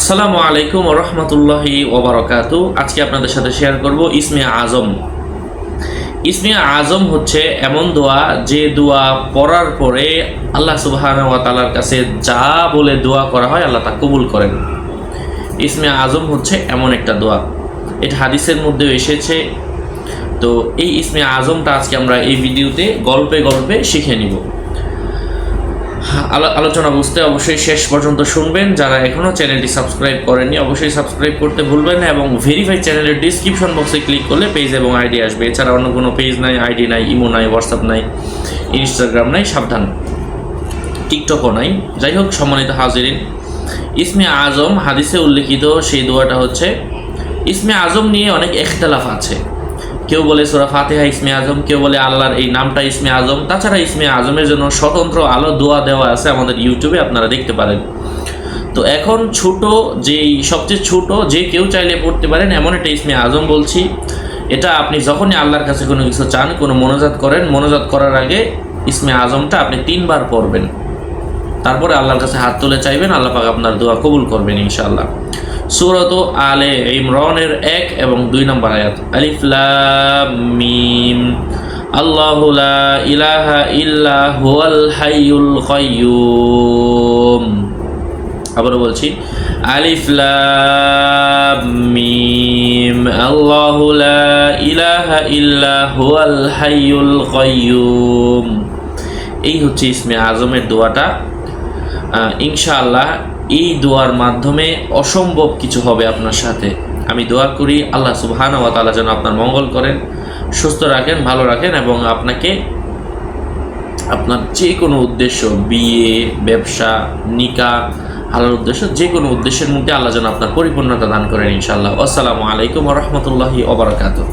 আসসালামু আলাইকুম রহমতুল্লাহি ওবরাকাতু আজকে আপনাদের সাথে শেয়ার করব ইসমে আজম। ইসমে আজম হচ্ছে এমন দোয়া, যে দোয়া পড়ার পরে আল্লাহ তাআলার কাছে যা বলে দোয়া করা হয় আল্লাহ তা কবুল করেন। ইসমে আজম হচ্ছে এমন একটা দোয়া। এটা হাদিসের মধ্যেও এসেছে। তো এই ইসমে আজমটা আজকে আমরা এই ভিডিওতে গল্পে গল্পে শিখে নিব। আলোচনা বুঝতে অবশ্যই শেষ পর্যন্ত শুনবেন। যারা এখনও চ্যানেলটি সাবস্ক্রাইব করেননি, অবশ্যই সাবস্ক্রাইব করতে ভুলবেন না এবং ভেরিফাই চ্যানেলের ডিসক্রিপশন বক্সে ক্লিক করলে পেজ এবং আইডি আসবে। এছাড়া অন্য কোনো পেজ নাই আইডি নাই ইমো নাই হোয়াটসঅ্যাপ নাই ইনস্টাগ্রাম নাই, সাবধান। টিকটকও নাই। যাই হোক, সম্মানিত হাজিরিন, ইসমে আজম হাদিসে উল্লেখিত সেই দোয়াটা হচ্ছে, ইসমে আজম নিয়ে অনেক এখতলাফ আছে। কেউ বলে সোরা ফাতেহা, ইসমে আজম, কেউ বলে আল্লাহর এই নামটা ইসমে আজম। তাছাড়া ইসমে আজমের জন্য স্বতন্ত্র আলো, দোয়া দেওয়া আছে আমাদের ইউটিউবে আপনারা দেখতে পারেন। তো এখন ছোট, যেই সবচেয়ে ছোট, যে কেউ চাইলে পড়তে পারেন, এমন একটা ইসমে আজম বলছি। এটা আপনি যখনই আল্লাহর কাছে কোনো কিছু চান, কোনো মনোজাত করেন, মনোজাত করার আগে ইসমে আজমটা আপনি তিনবার পড়বেন। তারপরে আল্লাহর কাছে হাত তুলে চাইবেন, আল্লাহ পাক আপনার দোয়া কবুল করবেন ইনশাআল্লাহ। সুরত আলে ইমরানের এক এবং দুই নম্বর আয়াত, আলিফ লাম মিম। আল্লাহু ইলাহা ইল্লা হুয়াল হাইয়ুল কাইয়্যুম আবারও বলছি, আলিফ লাম মিম। আল্লাহু ইলাহা ইল্লা হুয়াল হাইয়ুল কাইয়্যুম এই হচ্ছে ইসমে আজমের দোয়াটা। ইনশাআল্লাহ এই দোয়ার মাধ্যমে অসম্ভব কিছু হবে আপনার সাথে। আমি দোয়া করি আল্লাহ সুবহান ওয়া তাআলা যেন আপনার মঙ্গল করেন, সুস্থ রাখেন, ভালো রাখেন এবং আপনাকে আপনার যে কোনো উদ্দেশ্য, বিয়ে, ব্যবসা, নিকা, হালাল উদ্দেশ্য যে কোনো উদ্দেশ্যের মধ্যে আল্লাহ যেন আপনার পরিপূর্ণতা দান করেন ইনশাআল্লাহ। আসসালামু আলাইকুম রহমতুল্লাহি ওবরাকাতুহ